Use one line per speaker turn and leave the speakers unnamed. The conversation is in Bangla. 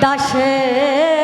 দাসের